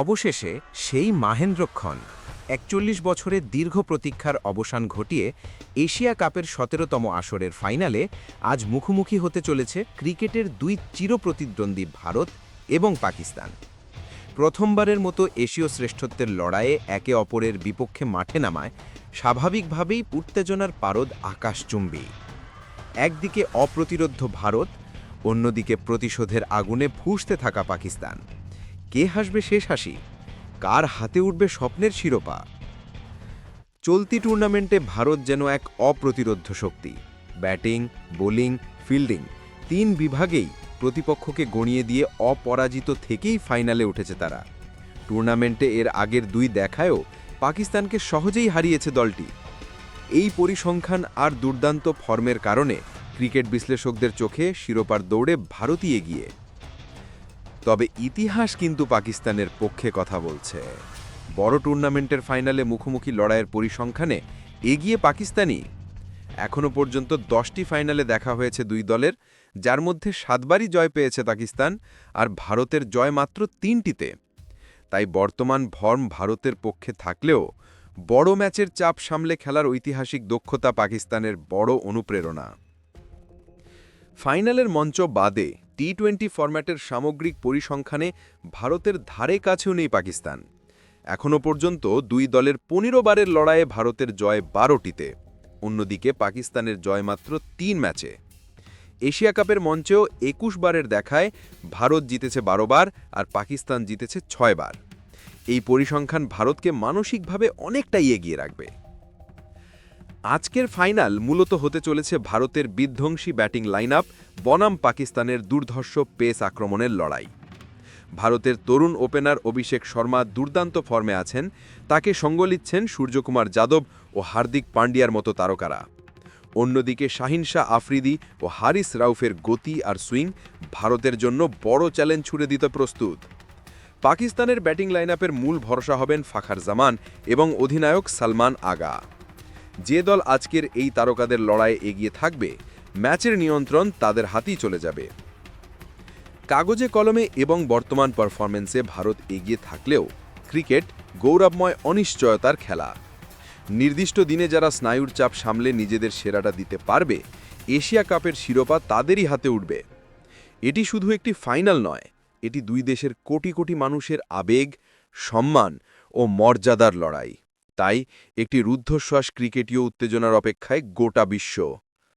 অবশেষে সেই মাহেন্দ্রক্ষণ একচল্লিশ বছরের দীর্ঘ প্রতীক্ষার অবসান ঘটিয়ে এশিয়া কাপের সতেরোতম আসরের ফাইনালে আজ মুখোমুখি হতে চলেছে ক্রিকেটের দুই চিরপ্রতিদ্বন্দ্বী ভারত এবং পাকিস্তান। প্রথমবারের মতো এশীয় শ্রেষ্ঠত্বের লড়াইয়ে একে অপরের বিপক্ষে মাঠে নামায় স্বাভাবিকভাবেই উত্তেজনার পারদ আকাশচুম্বী। একদিকে অপ্রতিরোধ্য ভারত, অন্যদিকে প্রতিশোধের আগুনে ফুঁসতে থাকা পাকিস্তান। কে হাসবে শেষ হাসি? কার হাতে উঠবে স্বপ্নের শিরোপা? চলতি টুর্নামেন্টে ভারত যেন এক অপ্রতিরোধ্য শক্তি। ব্যাটিং, বোলিং, ফিল্ডিং তিন বিভাগেই প্রতিপক্ষকে গড়িয়ে দিয়ে অপরাজিত থেকেই ফাইনালে উঠেছে তারা। টুর্নামেন্টে এর আগের দুই দেখায়ও পাকিস্তানকে সহজেই হারিয়েছে দলটি। এই পরিসংখ্যান আর দুর্দান্ত ফর্মের কারণে ক্রিকেট বিশ্লেষকদের চোখে শিরোপার দৌড়ে ভারতই এগিয়ে। তবে ইতিহাস কিন্তু পাকিস্তানের পক্ষে কথা বলছে। বড় টুর্নামেন্টের ফাইনালে মুখোমুখি লড়াইয়ের পরিসংখ্যানে এগিয়ে পাকিস্তানি এখনও পর্যন্ত দশটি ফাইনালে দেখা হয়েছে দুই দলের, যার মধ্যে সাতবারই জয় পেয়েছে পাকিস্তান আর ভারতের জয় মাত্র তিনটিতে। তাই বর্তমান ভর্ম ভারতের পক্ষে থাকলেও বড় ম্যাচের চাপ সামলে খেলার ঐতিহাসিক দক্ষতা পাকিস্তানের বড় অনুপ্রেরণা। ফাইনালের মঞ্চ বাদে টি টোয়েন্টি ফরম্যাটের সামগ্রিক পরিসংখ্যানে ভারতের ধারে কাছেও নেই পাকিস্তান। এখনও পর্যন্ত দুই দলের পনেরো বারের লড়াইয়ে ভারতের জয় বারোটিতে। অন্যদিকে পাকিস্তানের জয় মাত্র তিন ম্যাচে। এশিয়া কাপের মঞ্চেও একুশ বারের দেখায় ভারত জিতেছে বারো বার আর পাকিস্তান জিতেছে ছয় বার। এই পরিসংখ্যান ভারতকে মানসিকভাবে অনেকটাই এগিয়ে রাখবে। আজকের ফাইনাল মূলত হতে চলেছে ভারতের বিধ্বংসী ব্যাটিং লাইন বনাম পাকিস্তানের দুর্ধর্ষ পেস আক্রমণের লড়াই। ভারতের তরুণ ওপেনার অভিষেক শর্মা দুর্দান্ত ফর্মে আছেন, তাকে সঙ্গ নিচ্ছেন সূর্যকুমার যাদব ও হার্দিক পান্ডিয়ার মতো তারকারা। অন্যদিকে শাহিন শাহ আফ্রিদি ও হারিস রাউফের গতি আর সুইং ভারতের জন্য বড় চ্যালেঞ্জ ছুড়ে দিতে প্রস্তুত। পাকিস্তানের ব্যাটিং লাইনআপের মূল ভরসা হবেন ফাখার জামান এবং অধিনায়ক সালমান আগা। যে দল আজকের এই তারকাদের লড়াইয়ে এগিয়ে থাকবে, ম্যাচের নিয়ন্ত্রণ তাদের হাতেই চলে যাবে। কাগজে কলমে এবং বর্তমান পারফরমেন্সে ভারত এগিয়ে থাকলেও ক্রিকেট গৌরবময় অনিশ্চয়তার খেলা। নির্দিষ্ট দিনে যারা স্নায়ুর চাপ সামলে নিজেদের সেরাটা দিতে পারবে, এশিয়া কাপের শিরোপা তাদেরই হাতে উঠবে। এটি শুধু একটি ফাইনাল নয়, এটি দুই দেশের কোটি কোটি মানুষের আবেগ, সম্মান ও মর্যাদার লড়াই। তাই একটি রুদ্ধশ্বাস ক্রিকেটীয় উত্তেজনার অপেক্ষায় গোটা বিশ্ব